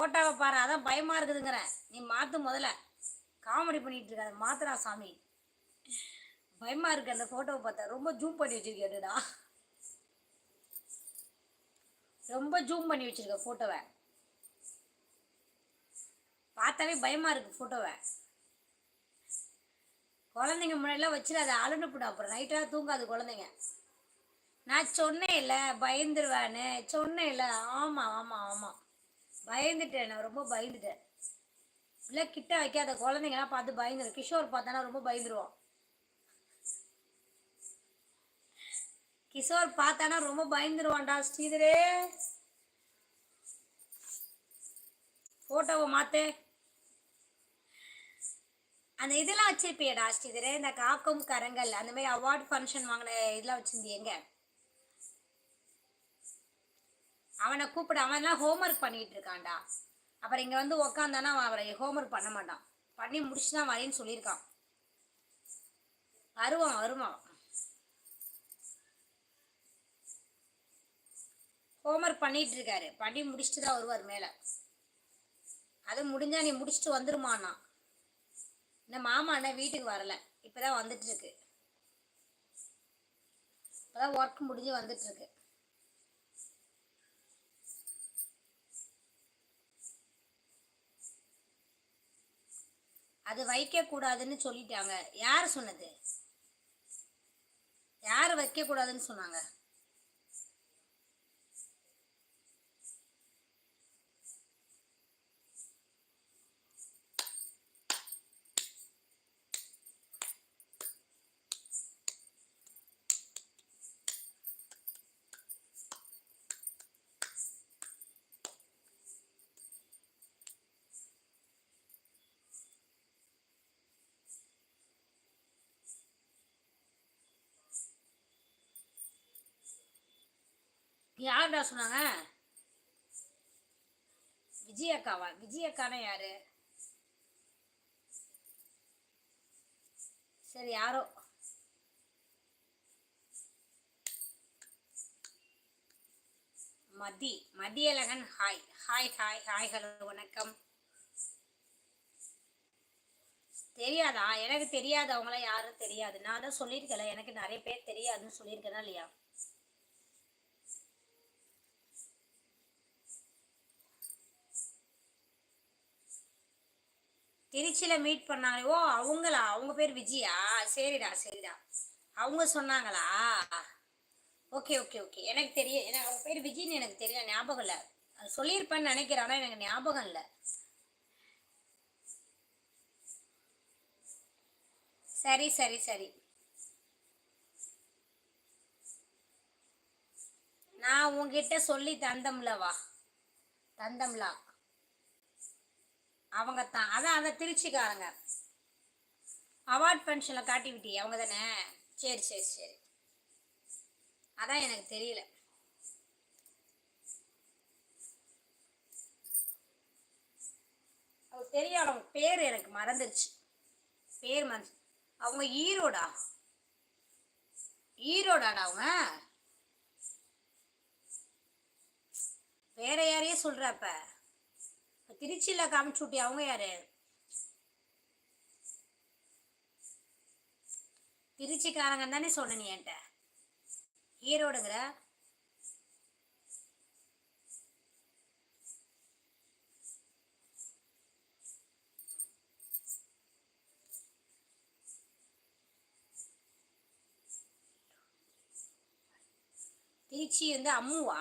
போட்டாவை பாரு அதான் பயமா இருக்குதுங்கிறேன் நீ மாத்து முதல்ல. காமெடி பண்ணிட்டு இருக்காத மாத்துறா சாமி. பயமா இருக்கு அந்த போட்டோவை பார்த்தா. ரொம்ப ஜூம் பண்ணி வச்சிருக்கேன்டா ரொம்ப ஜூம் பண்ணி வச்சிருக்க போட்டோவை பார்த்தாவே பயமா இருக்கு போட்டோவை குழந்தைங்க முன்னாடிலாம் வச்சிடாத அழுனுப்பிடும் அப்புறம் நைட்டெல்லாம் தூங்காது குழந்தைங்க. நான் சொன்னேன் இல்லை பயந்துருவேன்னு. சொன்னேன் இல்லை ஆமாம் ஆமாம் ஆமாம் பயந்துட்டேன் நான் ரொம்ப பயந்துட்டேன். இல்லை கிட்ட வைக்காத குழந்தைங்கலாம் பார்த்து பயந்துடும் கிஷோர் பார்த்தானா ரொம்ப பயந்துருவான். கிஷோர் பார்த்தானா ரொம்ப பயந்துருவான்டா ஸ்ரீதரே. போட்டோவை மாத்து. அந்த இதெல்லாம் வச்சிருப்பியடா ஸ்ரீதரே. இந்த காக்கும் கரங்கள் அந்த மாதிரி அவார்ட் ஃபங்க்ஷன் வாங்கின இதெல்லாம் வச்சிருந்தியங்க. அவனை கூப்பிட அவன்லாம் ஹோம்ஒர்க் பண்ணிட்டு இருக்கான்டா. அப்புறம் இங்கே வந்து உக்காந்தானா அவன் அவரை ஹோம்ஒர்க் பண்ண மாட்டான். பண்ணி முடிச்சு தான் வரேன்னு சொல்லியிருக்கான். வருவான் வருவான். ஹோம்ஒர்க் பண்ணிட்டு இருக்காரு. பண்ணி முடிச்சுட்டு தான் வருவார் மேலே. அது முடிஞ்சா நீ முடிச்சுட்டு வந்துருமாண்ணா. இந்த மாமா அண்ணன் வீட்டுக்கு வரல. இப்போதான் வந்துட்டு இருக்கு. இப்போதான் ஒர்க் முடிஞ்சு வந்துட்டு இருக்கு. அது வைக்க கூடாதுன்னு சொல்லிட்டாங்க. யார் சொன்னது? யார் வைக்க கூடாதுன்னு சொன்னாங்க? யாருடா சொன்னாங்க? விஜய் அக்காவா விஜய் அக்கானா யாரு? சரி யாரோ? Mathi Mathiyazhagan hi. Hi hi hi hello வணக்கம். தெரியாதா? எனக்கு தெரியாது. அவங்களாம் யாரும் தெரியாது. நான் தான் சொல்லியிருக்கல எனக்கு நிறைய பேர் தெரியாதுன்னு சொல்லியிருக்கேனா இல்லையா? திருச்சியில் மீட் பண்ணாங்களே ஓ அவங்களா? அவங்க பேர் விஜயா? சரிடா சரிடா. அவங்க சொன்னாங்களா? Okay okay okay. எனக்கு தெரியும் எனக்கு அவங்க பேர் விஜய்னு எனக்கு தெரியல ஞாபகம் இல்லை. அது சொல்லியிருப்பேன்னு நினைக்கிறேன் ஆனால் எனக்கு ஞாபகம் இல்லை. சரி சரி சரி. நான் உங்ககிட்ட சொல்லி தந்தம்லவா? தந்தம்லா? அவங்க தான் அதான் அதை திருச்சிக்காரங்க. அவார்ட் ஃபங்க்ஷனில் காட்டி விட்டி அவங்க தானே? சரி சரி சரி. அதான் எனக்கு தெரியல. அவங்க தெரியும் அவங்க பேர் எனக்கு மறந்துருச்சு. பேர் மறந்து அவங்க ஈரோடா? ஈரோடாடா அவங்க? வேற யாரையே சொல்கிறப்ப திருச்சியில் காமிச்சு அவங்க யாரு? திருச்சிக்காரங்க தானே சொன்ன நீ என்கிட்ட. ஈரோடுங்கிற? திருச்சி வந்து அம்முவா?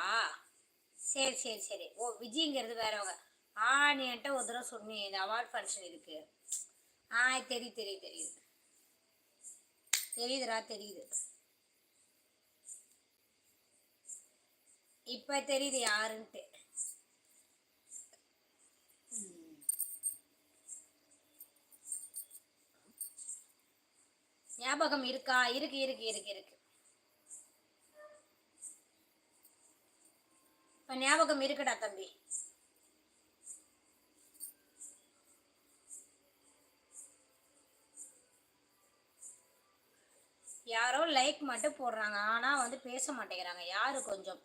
சரி சரி சரி. ஓ விஜய்ங்கிறது வேறவங்க ஆ நீ என்கிட்ட ஒரு தடவை சொன்னி இந்த அவார்ட் ஃபங்க்ஷன் இருக்கு. ஆ தெரியுது தெரியுது தெரியுது. தெரியுதுடா தெரியுது. இப்ப தெரியுது யாருன்ட்டு. ஞாபகம் இருக்கா? இருக்கு இருக்கு இருக்கு இருக்கு. இப்ப ஞாபகம் இருக்குடா தம்பி. யாரோ லைக் மட்டும் போடுறாங்க. ஆனால் வந்து பேச மாட்டேங்கிறாங்க. யாரு கொஞ்சம்